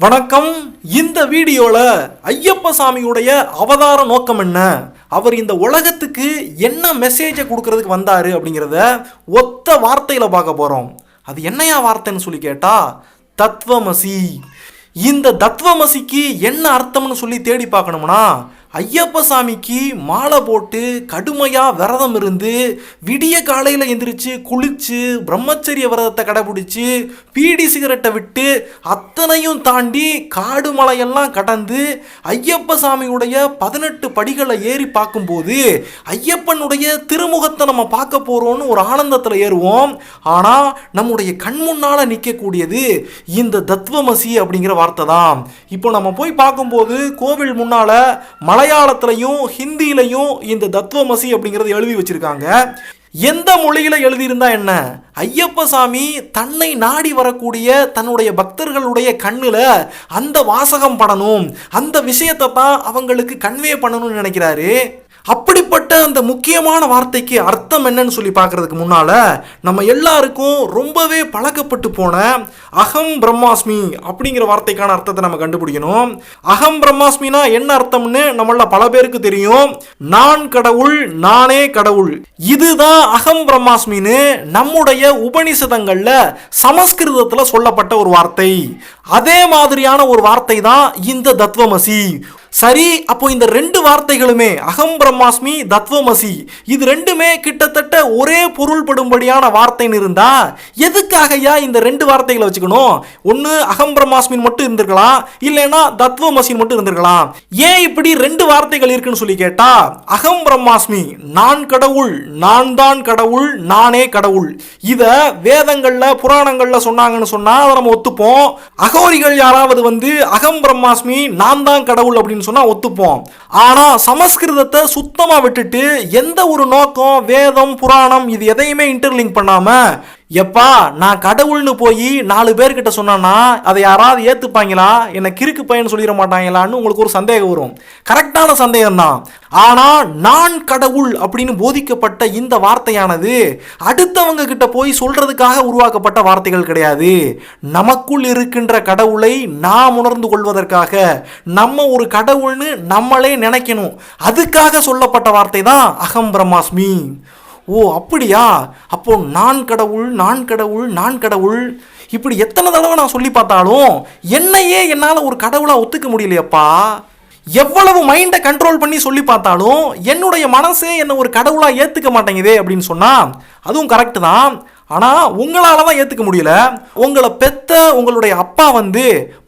வணக்கம். இந்த வீடியோவில் ஐயப்ப சாமியுடைய அவதார நோக்கம் என்ன? அவர் இந்த உலகத்துக்கு என்ன மெசேஜை கொடுக்கறதுக்கு வந்தார் அப்படிங்கிறத ஒத்த வார்த்தையில் பார்க்க போகிறோம் அது என்னையா வார்த்தைன்னு சொல்லி கேட்டால் தத்வமசி. இந்த தத்வமசிக்கு என்ன அர்த்தம்னு சொல்லி தேடி பார்க்கணும்னா ஐயப்ப சாமிக்கு மாலை போட்டு கடுமையாக விரதம் இருந்து விடிய காலையில் எந்திரிச்சு குளிச்சு பிரம்மச்சரிய விரதத்தை கடைபிடிச்சு பீடி சிகரெட்டை விட்டு அத்தனையும் தாண்டி காடு மலையெல்லாம் கடந்து ஐயப்ப சாமியுடைய பதினெட்டு படிகளை ஏறி பார்க்கும்போது ஐயப்பனுடைய திருமுகத்தை நம்ம பார்க்க போகிறோம்னு ஒரு ஆனந்தத்தில் ஏறுவோம். ஆனால் நம்முடைய கண் முன்னால் நிற்கக்கூடியது இந்த தத்வமசி அப்படிங்கிற வார்த்தை தான் இப்போ நம்ம போய் பார்க்கும்போது கோவில் முன்னால் மலையாளத்திலையும் ஹிந்தியிலையும் இந்த தத்துவமசி அப்படிங்கிறது எழுதி வச்சிருக்காங்க. எந்த மொழியில் எழுதியிருந்தா என்ன? ஐயப்ப சாமி தன்னை நாடி வரக்கூடிய தன்னுடைய பக்தர்களுடைய கண்ணில் அந்த வாசகம் படணும். அந்த விஷயத்தை தான் அவங்களுக்கு கன்வே பண்ணணும்னு நினைக்கிறாரு. அப்படிப்பட்ட அந்த முக்கியமான வார்த்தைக்கு அர்த்தம் என்னன்னு சொல்லி பார்க்கறதுக்கு முன்னால் நம்ம எல்லாருக்கும் ரொம்பவே பழக்கப்பட்டு போன அகம் பிரம்மாஸ்மி அப்படிங்கிற வார்த்தைக்கான அர்த்தத்தை நம்ம கண்டுபிடிக்கணும். அகம் பிரம்மாஸ்மினா என்ன அர்த்தம்னு நம்மள பல பேருக்கு தெரியும். நான் கடவுள் நானே கடவுள். இதுதான் அகம் பிரம்மாஸ்மின்னு நம்முடைய உபனிஷதங்களில் சமஸ்கிருதத்தில் சொல்லப்பட்ட ஒரு வார்த்தை. அதே மாதிரியான ஒரு வார்த்தை தான் இந்த தத்வமசி. சரி அப்போ இந்த ரெண்டு வார்த்தைகளுமே அகம் பிரம்மாஸ்மி தத்வமசி இது ரெண்டுமே கிட்டத்தட்ட ஒரே பொருள்படும்படியான வார்த்தைன்னு இருந்தா எதுக்காகயா இந்த ரெண்டு வார்த்தைகளை வச்சுக்கணும்? ஒன்று அகம் பிரம்மாஸ்மின் மட்டும் இருந்திருக்கலாம் இல்லைன்னா தத்வமசின் மட்டும் இருந்திருக்கலாம். ஏன் இப்படி ரெண்டு வார்த்தைகள் இருக்குன்னு சொல்லி கேட்டா அகம் பிரம்மாஸ்மி நான் கடவுள் நான் தான் கடவுள் நானே கடவுள். இத வேதங்கள்ல புராணங்கள்ல சொன்னாங்கன்னு சொன்னா அதை நம்ம ஒத்துப்போம். அகோரிகள் யாராவது வந்து அகம் பிரம்மாஸ்மி நான் தான் கடவுள் அப்படின்னு சொன்னா ஒத்துப்போம். ஆனால் சமஸ்கிருதத்தை சுத்தமாக விட்டுட்டு எந்த ஒரு நோக்கம் வேதம் புராணம் இது எதையுமே இன்டர்லிங்க் பண்ணாமல் எப்பா நான் கடவுள்னு போய் நாலு பேர்கிட்ட சொன்னேன்னா அதை யாராவது ஏற்றுப்பாங்களா என்னை கிறுக்கு பையன் சொல்லிட மாட்டாங்களான்னு உங்களுக்கு ஒரு சந்தேகம் வரும். கரெக்டான சந்தேகம் தான் நான் கடவுள் அப்படின்னு போதிக்கப்பட்ட இந்த வார்த்தையானது அடுத்தவங்க கிட்ட போய் சொல்றதுக்காக உருவாக்கப்பட்ட வார்த்தைகள் கிடையாது. நமக்குள் இருக்கின்ற கடவுளை நாம் உணர்ந்து கொள்வதற்காக நம்ம ஒரு கடவுள்னு நம்மளே நினைக்கணும். அதுக்காக சொல்லப்பட்ட வார்த்தை தான் அகம் பிரம்மாஸ்மி. ஓ அப்படியா? அப்போ நான் கடவுள் நான் கடவுள் நான் கடவுள். இப்படி எத்தனை தடவை நான் சொல்லி பார்த்தாலும் என்னையே என்னால் ஒரு கடவுளாக ஒத்துக்க முடியலையப்பா. எவ்வளவு மைண்டை கண்ட்ரோல் பண்ணி சொல்லி பார்த்தாலும் என்னுடைய மனசே என்னை ஒரு கடவுளாக ஏற்றுக்க மாட்டேங்குதே அப்படின்னு சொன்னால் அதுவும் கரெக்டு தான். ஆனால் உங்களால் தான் ஏற்றுக்க முடியல. உங்களை பெத்த உங்களுடைய அப்பா வந்து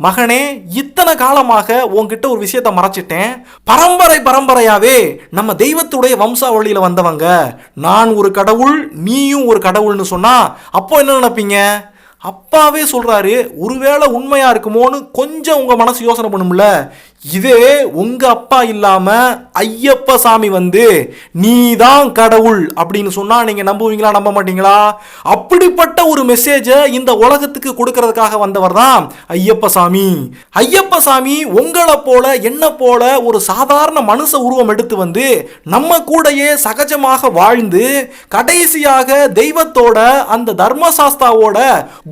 மகனே இத்தனை காலமாக உங்ககிட்ட ஒரு விஷயத்தை மறைச்சிட்டேன். பரம்பரை பரம்பரையாகவே நம்ம தெய்வத்துடைய வம்சாவளியில் வந்தவங்க. நான் ஒரு கடவுள் நீயும் ஒரு கடவுள்னு சொன்னால் அப்போ என்ன நினைப்பீங்க? அப்பாவே சொல்கிறாரு ஒருவேளை உண்மையாக இருக்குமோன்னு கொஞ்சம் உங்கள் மனசு யோசனை பண்ணும்ல. இதே உங்க அப்பா இல்லாம ஐயப்ப சாமி வந்து நீ தான் கடவுள் அப்படின்னு சொன்னா நீங்க நம்புவீங்களா நம்ப மாட்டீங்களா? அப்படிப்பட்ட ஒரு மெசேஜை இந்த உலகத்துக்கு கொடுக்கறதுக்காக வந்தவர் தான் ஐயப்ப சாமி. ஐயப்ப சாமி உங்களை போல என்ன போல ஒரு சாதாரண மனுஷ உருவம் எடுத்து வந்து நம்ம கூடயே சகஜமாக வாழ்ந்து கடைசியாக தெய்வத்தோட அந்த தர்மசாஸ்தாவோட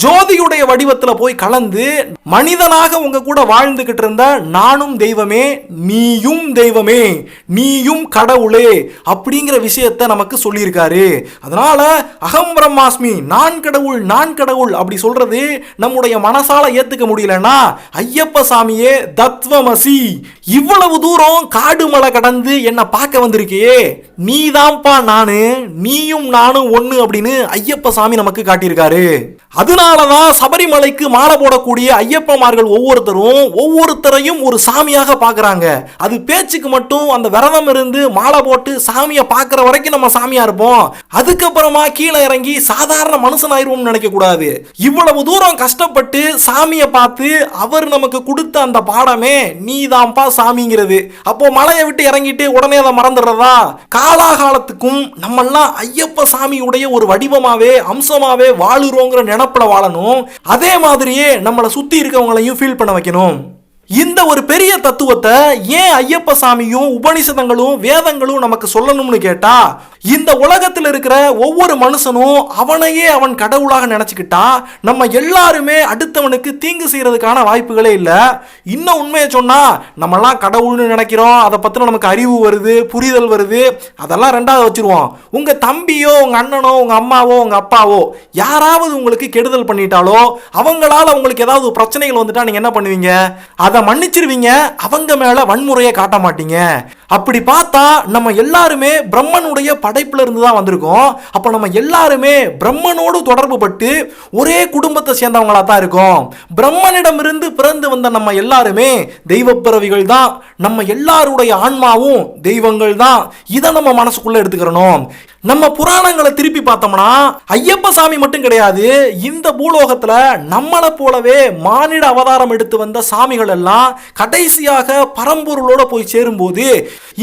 ஜோதியுடைய வடிவத்துல போய் கலந்து மனிதனாக உங்க கூட வாழ்ந்துகிட்டு இருந்த நானும் தெய்வமே நீயும் தெய்வமே நீயும் கடவுளே அப்படிங்கிற விஷயத்த நமக்கு சொல்லியிருக்காரு. அதனால அகம் பிரம்மாஸ்மி நான் கடவுள் நான் கடவுள் அப்படி சொல்றது நம்முடைய மனசால ஏத்துக்க முடியலன்னா ஐயப்ப சாமியே தத்வமசி இவ்வளவு தூரம் காடு மலை கடந்து என்னை பார்க்க வந்திருக்கியே. நீதான்ப்பா நானு நீயும் நானும் ஒன்று அப்படின்னு ஐயப்ப சாமி நமக்கு காட்டியிருக்காரு. அதனால தான் சபரிமலைக்கு மாலை போடக்கூடிய ஐயப்பமார்கள் ஒவ்வொருத்தரும் ஒவ்வொருத்தரையும் ஒரு சாமியாக பார்க்குறாங்க. அது பேச்சுக்கு மட்டும் அந்த விரதம் இருந்து மாலை போட்டு சாமியை பார்க்குற வரைக்கும் நம்ம சாமியாக இருப்போம். அதுக்கப்புறமா கீழே இறங்கி சாதாரண மனுஷன் நினைக்கக்கூடாது. இவ்வளவு தூரம் கஷ்டப்பட்டு சாமியை பார்த்து அவர் நமக்கு கொடுத்த அந்த பாடமே நீதான்ப்பா சாமிங்கிறது. அப்போ மலையை விட்டு இறங்கிட்டு உடனே அதை மறந்துடுறதா? காலாகாலத்துக்கும் நம்மெல்லாம் ஐயப்ப சாமியுடைய ஒரு வடிவமாவே அம்சமாவே வாழுறோங்கிற நினப்பில் வாழணும். அதே மாதிரியே நம்மளை சுத்தி இருக்கவங்களையும் ஃபீல் பண்ண வைக்கணும். இந்த ஒரு பெரிய தத்துவத்தை ஏன் ஐயப்ப சாமியும் உபனிஷதங்களும் வேதங்களும் நமக்கு சொல்லணும்னு கேட்டா இந்த உலகத்தில் இருக்கிற ஒவ்வொரு மனுஷனும் அவனையே அவன் கடவுளாக நினச்சிக்கிட்டா நம்ம எல்லாருமே அடுத்தவனுக்கு தீங்கு செய்கிறதுக்கான வாய்ப்புகளே இல்லை. இன்னும் உண்மையை சொன்னால் நம்மலாம் கடவுள்னு நினைக்கிறோம். அதை பற்றின நமக்கு அறிவு வருது புரிதல் வருது. அதெல்லாம் ரெண்டாவது வச்சுருவோம். உங்கள் தம்பியோ உங்கள் அண்ணனோ உங்கள் அம்மாவோ உங்கள் அப்பாவோ யாராவது உங்களுக்கு கெடுதல் பண்ணிட்டாலோ அவங்களால உங்களுக்கு ஏதாவது பிரச்சனைகள் வந்துட்டா நீங்கள் என்ன பண்ணுவீங்க? அதை மன்னிச்சிருவீங்க. அவங்க மேல வன்முறையை காட்ட மாட்டீங்க. அப்படி பார்த்தா நம்ம எல்லாருமே பிரம்மனுடைய படைப்புல இருந்து தான் வந்திருக்கோம். அப்போ நம்ம எல்லாருமே பிரம்மனோடு தொடர்பு பட்டு ஒரே குடும்பத்தை சேர்ந்தவங்களா தான் இருக்கோம். பிரம்மனிடமிருந்து பிறந்து வந்த நம்ம எல்லாருமே தெய்வ பிறவிகள் தான். நம்ம எல்லாருடைய ஆன்மாவும் தெய்வங்கள் தான். இதை நம்ம மனசுக்குள்ள எடுத்துக்கிறணும். நம்ம புராணங்களை திருப்பி பார்த்தோம்னா ஐயப்ப சாமி மட்டும் கிடையாது. இந்த பூலோகத்தில் நம்மளை போலவே மானிட அவதாரம் எடுத்து வந்த சாமிகள் எல்லாம் கடைசியாக பரம்பொருளோட போய் சேரும்போது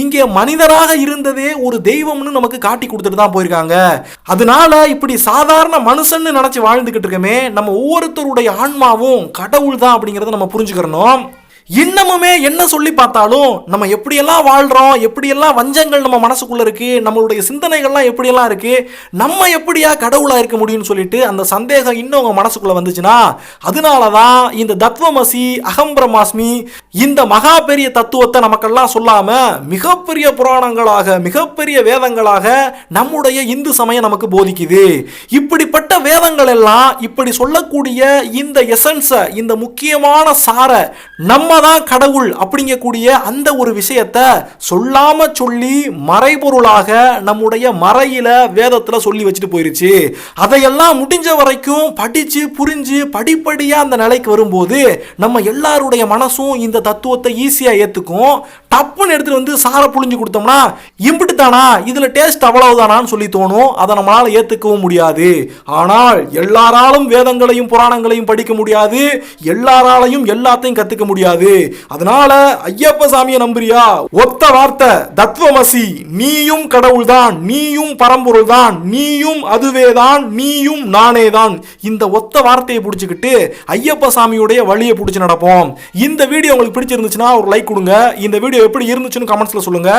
இங்கே மனிதராக இருந்ததே ஒரு தெய்வம்னு நமக்கு காட்டி கொடுத்துட்டு தான் போயிருக்காங்க. அதனால இப்படி சாதாரண மனுஷன்னு நினைச்சு வாழ்ந்துகிட்டு இருக்கமே நம்ம ஒவ்வொருத்தருடைய ஆன்மாவும் கடவுள் தான் அப்படிங்கறத நம்ம புரிஞ்சுக்கிறணும். இன்னமுமே என்ன சொல்லி பார்த்தாலும் நம்ம எப்படியெல்லாம் வாழ்கிறோம் எப்படியெல்லாம் வஞ்சங்கள் நம்ம மனசுக்குள்ளே இருக்குது நம்மளுடைய சிந்தனைகள்லாம் எப்படியெல்லாம் இருக்குது நம்ம எப்படியா கடவுளாக இருக்க முடியும்னு சொல்லிட்டு அந்த சந்தேகம் இன்னும் அவங்க மனசுக்குள்ளே வந்துச்சுன்னா அதனால தான் இந்த தத்துவமசி அகம் பிரம்மாஸ்மி இந்த மகா பெரிய தத்துவத்தை நமக்கெல்லாம் சொல்லாமல் மிகப்பெரிய புராணங்களாக மிகப்பெரிய வேதங்களாக நம்முடைய இந்து சமயம் நமக்கு போதிக்குது. இப்படிப்பட்ட வேதங்கள் எல்லாம் இப்படி சொல்லக்கூடிய இந்த எசன்ஸை இந்த முக்கியமான சாரை நம்ம தான் கடவுள் அப்படிங்கக்கூடிய அந்த ஒரு விஷயத்த சொல்லாம சொல்லி மறைபொருளாக நம்முடைய மறையில வேதத்துல சொல்லி வச்சுட்டு போயிருச்சு. அதையெல்லாம் முடிஞ்ச வரைக்கும் படிச்சு புரிஞ்சு படிப்படியா அந்த நிலைக்கு வரும்போது நம்ம எல்லாருடைய மனசும் இந்த தத்துவத்தை ஈஸியா ஏத்துக்கும். டப்புன்னு எடுத்துட்டு வந்து சார புழிஞ்சு கொடுத்தோம்னா இம்பிட்டு தானா இதுல டேஸ்ட் அவ்வளவுதானான்னு சொல்லி தோணும். அதை நம்மளால ஏத்துக்கவும் முடியாது. ஆனால் எல்லாராலும் வேதங்களையும் புராணங்களையும் படிக்க முடியாது. எல்லாராலையும் எல்லாத்தையும் கத்துக்க முடியாது. அதனால ஐயப்ப சாமியை நம்புறியா? ஒத்த வார்த்தை தத்துவமசி நீயும் கடவுள்தான் நீயும் பரம்பொருள் தான் நீயும் அதுவேதான் நீயும் நானே தான் இந்த ஒத்த வார்த்தையை பிடிச்சிக்கிட்டு ஐயப்ப சாமியுடைய வழியை பிடிச்சி நடப்போம். இந்த வீடியோ உங்களுக்கு பிடிச்சிருந்துச்சுன்னா ஒரு லைக் கொடுங்க. இந்த வீடியோ எப்படி இருந்துச்சுன்னு கமெண்ட்ஸ்ல சொல்லுங்க.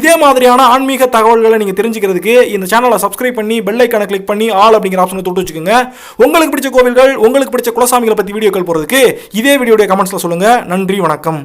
இதே மாதிரியான ஆன்மீக தகவல்களை நீங்க தெரிஞ்சுக்கிறதுக்கு இந்த சேனலை சப்ஸ்கிரைப் பண்ணி பெல் ஐக்கான கிளிக் பண்ணி ஆல் அப்படிங்கிற ஆப்ஷனை தொட்டு வச்சுக்கோங்க. உங்களுக்கு பிடிச்ச கோவில்கள் உங்களுக்கு பிடிச்ச குலசாமிகளை பத்தி வீடியோக்கள் போறதுக்கு இதே வீடியோடைய கமெண்ட்ஸ்ல சொல்லுங்க. நன்றி வணக்கம்.